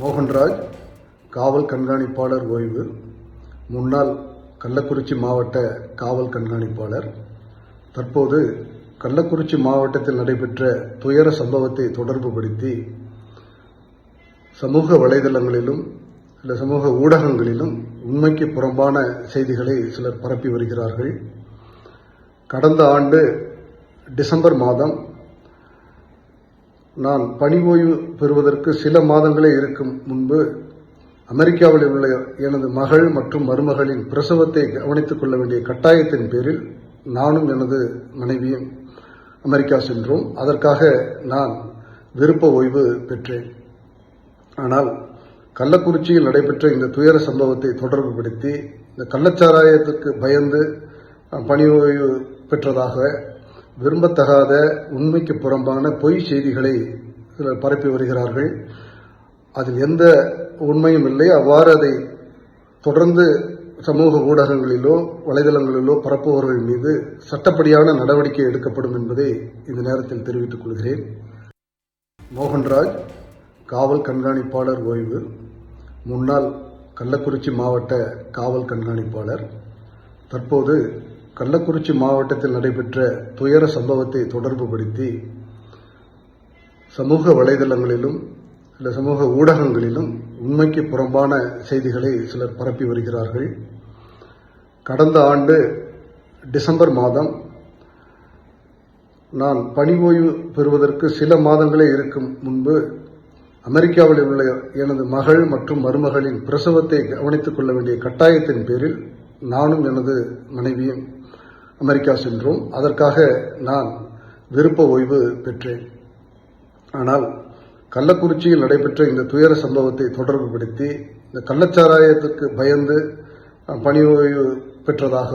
மோகன்ராஜ் காவல் கண்காணிப்பாளர் ஓய்வு. முன்னாள் கள்ளக்குறிச்சி மாவட்ட காவல் கண்காணிப்பாளர். தற்போது கள்ளக்குறிச்சி மாவட்டத்தில் நடைபெற்ற துயர சம்பவத்தை தொடர்புபடுத்தி சமூக வலைதளங்களிலும் சில சமூக ஊடகங்களிலும் உண்மைக்கு புறம்பான செய்திகளை சிலர் பரப்பி வருகிறார்கள். கடந்த ஆண்டு டிசம்பர் மாதம் நான் பணி ஓய்வு பெறுவதற்கு சில மாதங்களே இருக்கும் முன்பு அமெரிக்காவில் உள்ள எனது மகள் மற்றும் மருமகளின் பிரசவத்தை கவனித்துக் கொள்ள வேண்டிய கட்டாயத்தின் பேரில் நானும் எனது மனைவியும் அமெரிக்கா சென்றோம். அதற்காக நான் விருப்ப ஓய்வு பெற்றேன். ஆனால் கள்ளக்குறிச்சியில் நடைபெற்ற இந்த துயர சம்பவத்தை தொடர்புபடுத்தி இந்த கள்ளச்சாராயத்துக்கு பயந்து பணி ஓய்வு பெற்றதாக விரும்பத்தகாத உண்மைக்கு புறம்பான பொய் செய்திகளை சிலர் பரப்பி வருகிறார்கள். அதில் எந்த உண்மையும் இல்லை. அவ்வாறு அதை தொடர்ந்து சமூக ஊடகங்களிலோ வலைதளங்களிலோ பரப்புபவர்கள் மீது சட்டப்படியான நடவடிக்கை எடுக்கப்படும் என்பதை இந்த நேரத்தில் தெரிவித்துக் கொள்கிறேன். மோகன்ராஜ் காவல் கண்காணிப்பாளர் ஓய்வு. முன்னாள் கள்ளக்குறிச்சி மாவட்ட காவல் கண்காணிப்பாளர். தற்போது கள்ளக்குறிச்சி மாவட்டத்தில் நடைபெற்ற துயர சம்பவத்தை தொடர்புபடுத்தி சமூக வலைதளங்களிலும் சில சமூக ஊடகங்களிலும் உண்மைக்கு புறம்பான செய்திகளை சிலர் பரப்பி வருகிறார்கள். கடந்த ஆண்டு டிசம்பர் மாதம் நான் பணி ஓய்வு பெறுவதற்கு சில மாதங்களே இருக்கும் முன்பு அமெரிக்காவில் உள்ள எனது மகள் மற்றும் மருமகளின் பிரசவத்தை கவனித்துக் கொள்ள வேண்டிய கட்டாயத்தின் பேரில் நானும் எனது மனைவியும் அமெரிக்கா சென்றோம். அதற்காக நான் விருப்ப ஓய்வு பெற்றேன். ஆனால் கள்ளக்குறிச்சியில் நடைபெற்ற இந்த துயர சம்பவத்தை தொடர்புபடுத்தி இந்த கள்ளச்சாராயத்துக்கு பயந்து பணி ஓய்வு பெற்றதாக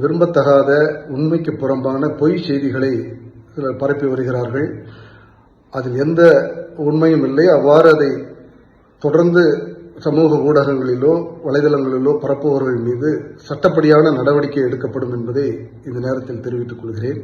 விரும்பத்தகாத உண்மைக்கு புறம்பான பொய் செய்திகளை பரப்பி வருகிறார்கள். அதில் எந்த உண்மையும் இல்லை. அவ்வாறு அதை தொடர்ந்து சமூக ஊடகங்களிலோ வலைதளங்களிலோ பரப்புபவர்கள் மீது சட்டப்படியான நடவடிக்கை எடுக்கப்படும் என்பதை இந்த நேரத்தில் தெரிவித்துக் கொள்கிறேன்.